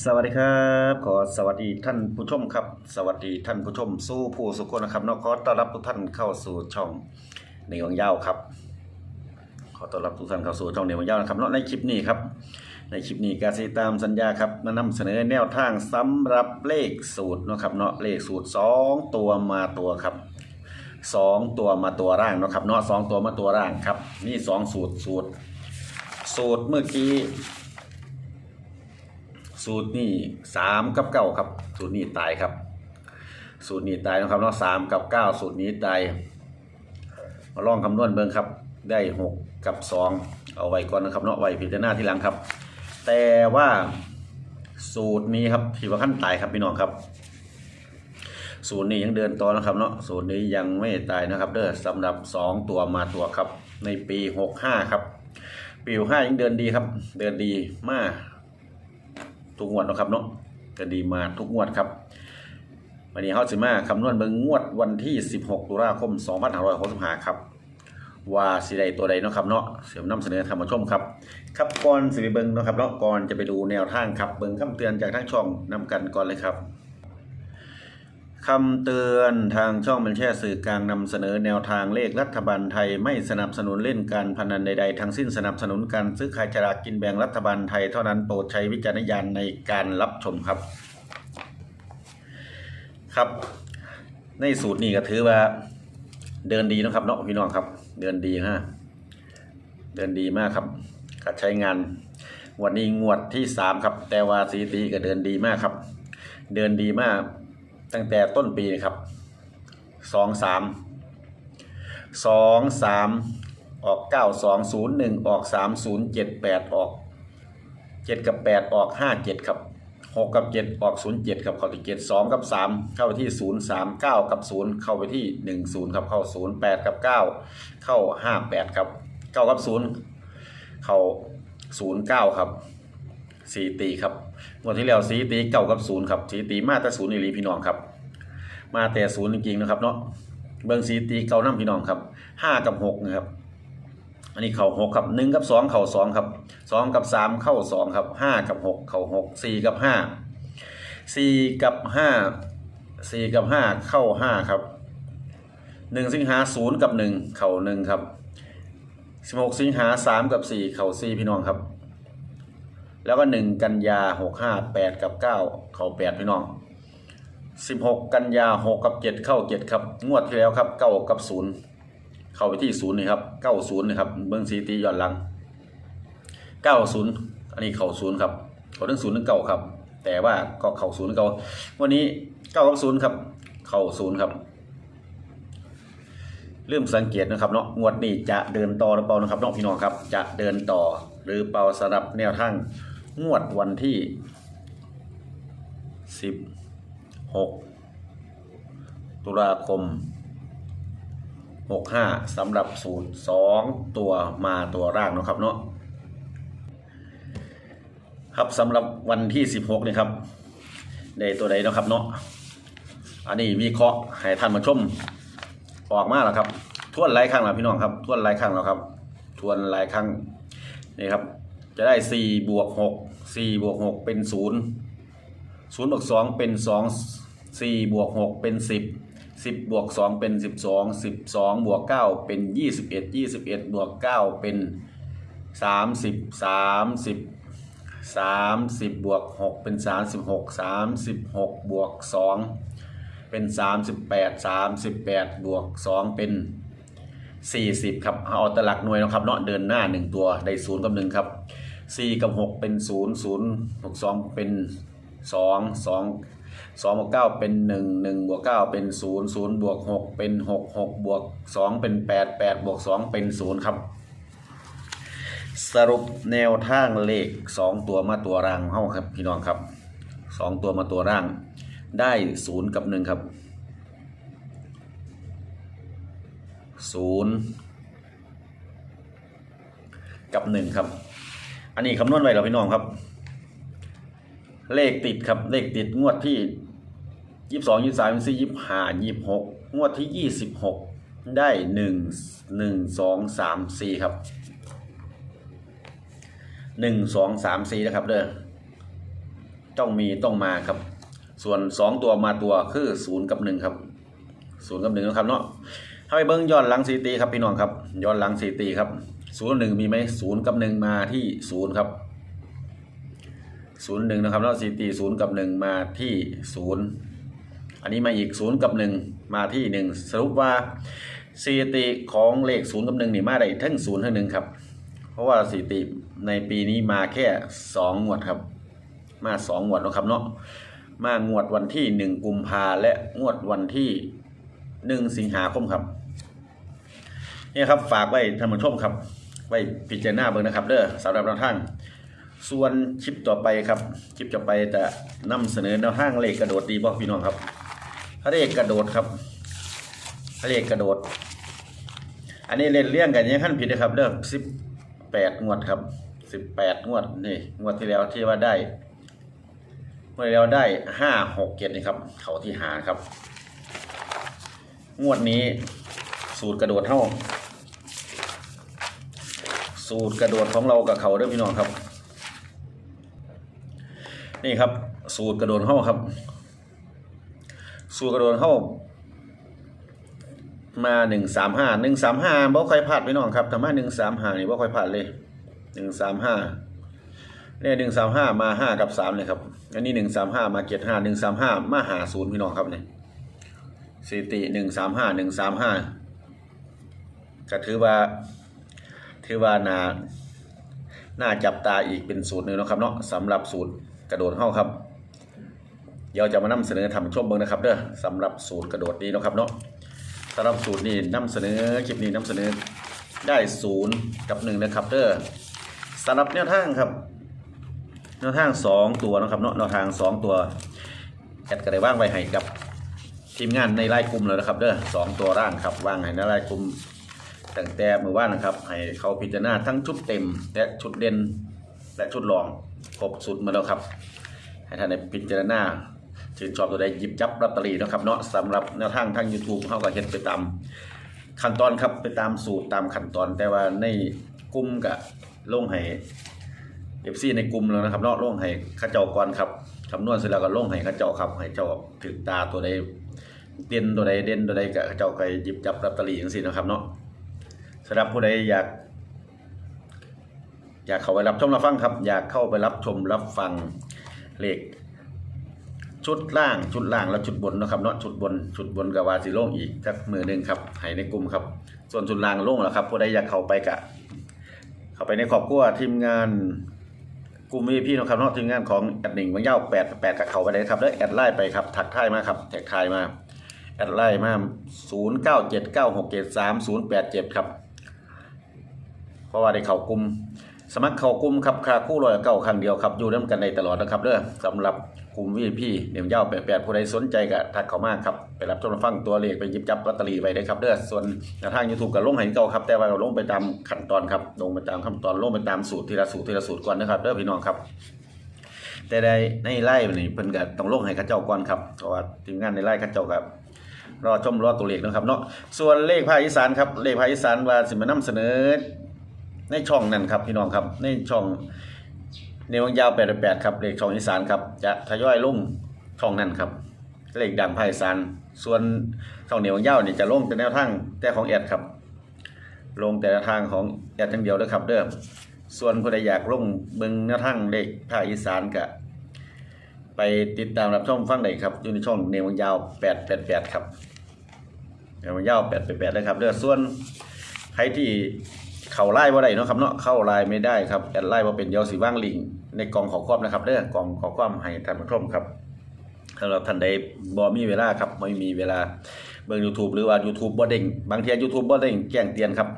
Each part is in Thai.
สวัสดีครับ ขอสวัสดีท่านผู้ชมครับ สวัสดีท่านผู้ชม สู้ผู้สุขคนนะครับนอกขอต้อนรับทุกท่านเข้าสู่ช่องในวังยาวครับ ขอต้อนรับทุกท่านเข้าสู่ช่องในวังยาวนะครับเนาะในคลิปนี้ครับ ในคลิปนี้กาซีตามสัญญาครับมานำเสนอแนวทางสำหรับเลขสูตรนะครับเนาะเลขสูตรสองตัวมาตัวครับสองตัวมาตัวร่างนะครับเนาะสองตัวมาตัวร่างครับนี่สองสูตรสูตร สูตรเมื่อกี้ สูตรนี่สามกับเก้าครับ สูตรนี้ตายครับ สูตรนี้ตายนะครับเนาะสามกับเก้าสูตรนี้ตายมาลองคำนวณเบิ่งครับ ได้หกกับสองเอาไว้ก่อนนะครับเนาะไว้พิจารณาทีหลังครับ แต่ว่าสูตรนี้ครับที่ว่าขั้นตายครับพี่น้องครับ สูตรนี้ยังเดินต่อนะครับเนาะสูตรนี้ยังไม่ตายนะครับ เด้อสำหรับสองตัวมาตัวครับ ในปีหกห้าครับปีหกห้ายังเดินดีครับ เดินดีมาก ทุกงวดนะครับเนาะก็ดีมาทุกงวดครับวันนี้เฮาสิมาคำนวณเบิ่งงวดวันที่ 16 ตุลาคม 2565 ครับ ว่าสิใดตัวใดเนาะครับเนาะเสียนำเสนอธรรมชมครับ ครับก่อนสิไปเบิ่งเนาะครับเนาะก่อนจะไปดูแนวทางครับเบิ่งคำเตือนจากทางช่องนำกันก่อนเลยครับ คำเตือนทางช่องเป็นแค่สื่อกลางนำเสนอแนวทางเลขรัฐบาลไทยไม่สนับสนุนเล่นการพนันใดๆ ทั้งสิ้นสนับสนุนการซื้อขายฉลากกินแบ่งรัฐบาลไทยเท่านั้นโปรดใช้วิจารณญาณในการรับชมครับ ครับ ในสูตรนี้ก็ถือว่า เดินดีนะครับเนาะพี่น้องครับ เดินดีฮะเดินดีมากครับก็ใช้งานวันนี้งวดที่สามครับ แต่ว่าสีตีก็เดินดีมากครับ เดินดีมาก ตั้งแต่ต้นปีนะครับสองสามสองสามออกเก้าสองศูนย์หนึ่งออกสามศูนย์เจ็ดแปดออกเจ็ดกับแปดออกห้าเจ็ดครับหกกับเจ็ดออกศูนย์เจ็ดครับเข้าที่เจ็ดสองกับสามเข้าไปที่ศูนย์สามเก้ากับศูนย์เข้าไปที่หนึ่งศูนย์ครับเข้าศูนย์แปดกับเก้าเข้าห้าแปดครับเก้ากับศูนย์เข้าศูนย์เก้าครับสี่ตีครับ งวดที่แล้วสีตีเก่ากับศูนย์ครับสีตีมาแต่ศูนย์อีหลีพี่น้องครับ มาแต่ศูนย์จริงๆนะครับเนาะเบิ่งสีตีเก่าน้ำพี่น้องครับห้ากับหกนะครับอันนี้เข่าหกครับหนึ่งกับสองเข่าสองครับสองกับสามเข้าสองครับห้ากับหกเข่าหกสี่กับห้าสี่กับห้าสี่กับห้าเข้าห้าครับหนึ่งสิงหาศูนย์กับหนึ่งเข่าหนึ่งครับสิบหกสิงหาสามกับสี่เข่าสี่พี่น้องครับ แล้วก็หนึ่งกันยาหกห้าแปดกับเก้าเข้าแปดพี่น้องสิบหกกันยาหกกับเจ็ดเข้าเจ็ดครับ งวดที่แล้วครับเก้ากับศูนย์เข้าไปที่ศูนย์นี่ครับเก้าศูนย์นี่ครับเบิ้งสีตีย้อนหลังเก้าศูนย์อันนี้เข้าศูนย์ครับเขาถึงศูนย์ถึงเก้าครับ แต่ว่าก็เข้าศูนย์เก้าวันนี้เก้ากับศูนย์ครับ เข้าศูนย์ครับเริ่มสังเกตนะครับเนาะงวดนี้จะเดินต่อหรือเปล่านะครับเนาะพี่น้องครับ จะเดินต่อหรือเปล่าสำหรับแนวทาง งวดวันที่สิบหกตุลาคมหกห้าสำหรับสูตรสองตัวมาตัวร่างนะครับเนาะครับสำหรับวันที่สิบหกนี่ครับในตัวใดนะครับเนาะอันนี้วิเคราะห์ให้ท่านมาชมออกมาแล้วครับทวนหลายครั้งแล้วพี่น้องครับทวนหลายครั้งแล้วครับทวนหลายครั้งนี่ครับ จะได้สี่บวกหกสี่บวกหกเป็นศูนย์ศูนย์บวกสองเป็นสองสี่บวกหกเป็นสิบสิบบวกสองเป็นสิบสองสิบสองบวกเก้าเป็นยี่สิบเอ็ดยี่สิบเอ็ดบวกเก้าเป็นสามสิบสามสิบสามสิบบวกหกเป็นสามสิบหกสามสิบหกบวกสองเป็นสามสิบแปดสามสิบแปดบวกสองเป็นสี่สิบครับเอาแตหลักหน่วยนะครับเนาะเดินหน้าหนึ่งตัวได้ศูนย์กับหนึ่งครับ สี่กับหกเป็นศูนย์ศูนย์บวกสองเป็นสองสองสองบวกเก้าเป็นหนึ่งหนึ่งบวกเก้าเป็นศูนย์ศูนย์บวกหกเป็นหกหกบวกสองเป็นแปดแปดบวกสองเป็นศูนย์ครับ สรุปแนวทางเลขสองตัวมาตัวร่างเฮาครับพี่น้องครับสองตัวมาตัวร่าง ได้ศูนย์กับหนึ่งครับศูนย์กับหนึ่งครับ อันนี้คำนวณไว้แล้วพี่น้องครับ เลขติดครับเลขติดงวดที่ยี่สิบสองยี่สิบสามยี่สิบสี่ยี่สิบห้ายี่สิบหกงวดที่ยี่สิบหกได้หนึ่งหนึ่งสองสามสี่ครับหนึ่งสองสามสี่นะครับเด้อต้องมีต้องมาครับ ส่วนสองตัวมาตัวคือศูนย์กับหนึ่งครับศูนย์กับหนึ่งนะครับเนาะให้ไปเบิ้งย้อนหลังสถิติครับพี่น้องครับย้อนหลังสถิติครับ ศูนย์หนึ่งมีไหมศูนย์กับหนึ่งมาที่ศูนย์ครับศูนย์หนึ่งนะครับเนาะสถิติศูนย์กับหนึ่งมาที่ศูนย์อันนี้มาอีกศูนย์กับหนึ่งมาที่หนึ่งสรุปว่าสถิติของเลขศูนย์กับหนึ่งนี่มาได้ทั้งศูนย์ทั้งหนึ่งครับ เพราะว่าสถิติในปีนี้มาแค่สองงวดครับ มาสองงวดนะครับเนาะมางวดวันที่หนึ่งกุมภาและงวดวันที่หนึ่งสิงหาคมครับนี่ครับฝากไว้ท่านผู้ชมครับ ไว้พิจารณาเบิ่งนะครับเด้อสำหรับแนวทางส่วนคลิปต่อไปครับคลิปต่อไปจะนำเสนอแนวทางเลขกระโดดดีบ่พี่น้องครับเลขกระโดดครับเลขกระโดด อันนี้เล่นเลี่ยงกันยังขั้นผิดนะครับเด้อสิบแปดงวดครับสิบแปดงวดนี่งวดที่แล้วที่ว่าได้เมื่อเราได้ห้าหกเจ็ดนี่ครับเขาที่หาครับ งวดนี้สูตรกระโดดเท่า สูตรกระโดดของเรากับเขาเด้อพี่น้องครับ นี่ครับ สูตรกระโดดเท่าครับ สูตรกระโดดเท่ามาหนึ่งสามห้าหนึ่งสามห้าบ่ค่อยพลาดพี่น้องครับแต่มหนึ่งสามห้านี่บ่ค่อยพลาดเลยหนึ่งสามห้าเนี่ยหนึ่งสามห้ามาห้ากับสามเลยครับอันนี้หนึ่งสามห้ามาเกียรห้าหนึ่งสามห้ามาหาศูนย์พี่น้องครับเนี่ยสถิติหนึ่งสามห้าหนึ่งสามห้าก็ถือว่า ถือว่านาน่าจับตาอีกเป็นสูตรหนึ่งนะครับเนาะสำหรับสูตรกระโดดเข้าครับ เดี๋ยวจะมานำเสนอทำชมเบิ้งนะครับเด้อสำหรับสูตรกระโดดนี้นะครับเนาะสำหรับสูตรนี้นำเสนอคลิปนี้นำเสนอได้ศูนย์กับหนึ่งนะครับเด้อสำหรับแนวทางครับแนวทางสองตัวนะครับเนาะแนวทางสองตัวแอดก็ได้ว่างไว้ให้กับทีมงานในไลน์กลุ่มเลยนะครับเด้อสองตัวร่างครับว่างให้ในไลน์กลุ่ม ตั้งแต่มือว่านนะครับ ให้เขาพิจารณาทั้งชุดเต็ม และชุดเด่นและชุดรองครบสุดมาแล้วครับ ให้ท่านได้พิจารณาชื่นชอบตัวใดหยิบจับลอตเตอรี่นะครับเนาะสำหรับแนวทางทาง YouTube เขาก็เห็นไปตามขั้นตอนครับไปตามสูตรตามขั้นตอน แต่ว่าในกลุ่มกับลงให้เอฟซีในกลุ่มแล้วนะครับเนาะลงให้ข้าเจ้าก่อนครับคำนวณเสร็จแล้วก็ลงให้ข้าเจ้าครับให้เจ้าถึกตาตัวใดเด่นตัวใดเด่นตัวใดก็เข้าเจ้าก็หยิบจับลอตเตอรี่จังซี่นะครับเนาะ สำหรับผู้ใดอยาก อยากเข้าไปรับชมรับฟังครับ อยากเข้าไปรับชมรับฟังเลขชุดล่างชุดล่างและชุดบนนะครับเนาะชุดบนชุดบนกับวาสิโล่งอีกสักมือหนึ่งครับให้ในกลุ่มครับ ส่วนชุดล่างโล่งแล้วครับผู้ใดอยากเข้าไปกะ เข้าไปในครอบครัวทีมงานกลุ่มวีพี่นะครับเนาะทีมงานของแอดหนึ่งมันเย้าแปดแปดกับเขาไปเลยครับแล้วแอดไลน์ไปครับถักทายมาครับแท็กทายมาแอดไลน์มาศูนย์เก้าเจ็ดเก้าหกเจ็ดสามศูนย์แปดเจ็ดครับ เพราะว่าได้เข้ากลุ่มสมัครเข้ากลุ่มครับค่าคู่ร้อยเก้าครั้งเดียวครับอยู่น้ำกันในตลอดนะครับเด้อสำหรับกลุ่มวีพี่เดี่ยวเย้าแปดแปดผู้ใดสนใจก็ทักเข้ามากครับไปรับชมรับฟังตัวเลขไปยิบจับลอตเตอรี่ไว้ได้ครับเด้อส่วนทางยูทูบก็ลงให้เก่าครับแต่ว่าลงไปตามขั้นตอนครับลงไปตามขั้นตอนลงไปตามสูตรทีละสูตรทีละสูตรก่อนนะครับเด้อพี่น้องครับแต่ในในไล่นี่เพิ่นก็ต้องลงให้เข้าเจ้าก่อนครับเพราะว่าทีมงานในไล่ข้าเจ้าครับรอชมรอตัวเลขนะครับเนาะส่วนเลขภาคอีสานครับเลขภาคอีสานว่าสิมานำเสนอ ในช่องนั้นครับพี่น้องครับในช่องในวังยาว88ครับเลขช่องอีสานครับจะทยอยลงช่องนั้นครับเลขดังภาคอีสานส่วนช่องเหนียวยาวนี่จะลงแต่แนวทางแต่ของแอดครับ ลงแต่ละทางของแอดทั้งเดียวเลยครับเด้อส่วนผู้ใดอยากลงเบิ่งแนวทางเลขภาคอีสานก็ไปติดตามรับชมฟังได้ครับอยู่ในช่องเหนวังยาว888ครับเหนวังยาว888เลยครับเด้อส่วนใครที่ เข้าไล่ว่าได้เนาะครับเนาะเข้าไล่ไม่ได้ครับแอดไล่ว่าเป็นเยวสีว่างลิงในกองขอความนะครับเด้อกองขอความให้ท่านผู้ชมครับสำหรับท่านใดบ่มีเวลาครับไม่มีเวลาเบิ่ง YouTube หรือว่า YouTube บ่เด้งบางที YouTube บ่เด้งแจ้งเตือนครับ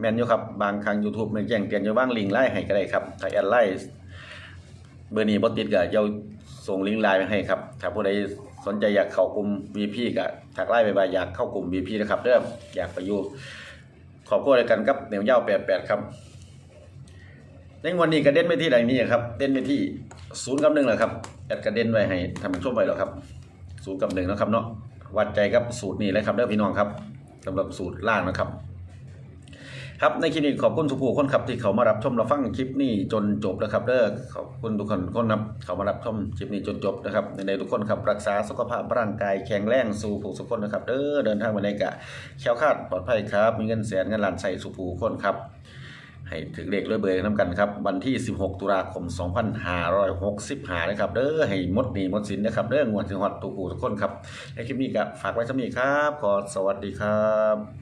แม่นอยู่ครับบางครั้ง YouTube มันแจ้งเตือนอยู่ว่างลิงไล่ให้ก็ได้ครับถ้าแอดไล่เบอร์นี้บ่ติดก็เยวส่งลิงก์ไลน์ไปให้ครับถ้าผู้ใดสนใจอยากเข้ากลุ่ม VP ก็ทักไลน์ไปว่าอยากเข้ากลุ่ม VP นะครับเด้ออยากไปอยู่ ขอบคุณเลยกันครับเหนียวเย้าแปดแปดครับในวันนี้กระเด็นไปที่ไหนนี่ครับเด่นไปที่ศูนย์กับหนึ่งแหละครับแอดกระเด็นไว้ให้ทำเป็นช่วงไปแล้วครับศูนย์กับหนึ่งนะครับเนาะวัดใจครับสูตรนี้เลยครับเด้อพี่น้องครับสำหรับสูตรล่างนะครับ ครับในคลิปนี้ขอบคุณทุกผู้คนครับที่เขามารับชมรับฟังคลิปนี้จนจบนะครับเด้อขอบคุณทุกคนคนครับเขามารับชมคลิปนี้จนจบนะครับในทุกคนครับรักษาสุขภาพร่างกายแข็งแรงสู่ผู้สุขคนนะครับเด้อเดินทางมาในกะแคล้วคลาดปลอดภัยครับ มีเงินแสนเงินล้านใส่สู่ผู้คนครับให้ถึงเลขด้วยเบอร์น้ำกันครับ วันที่ 16 ตุลาคม 2565นะครับเด้อให้หมดหนีหมดสินนะครับเด้องวดถึงฮอดทุกูทุกคนครับในคลิปนี้ก็ฝากไว้สำนี้ครับ ขอสวัสดีครับ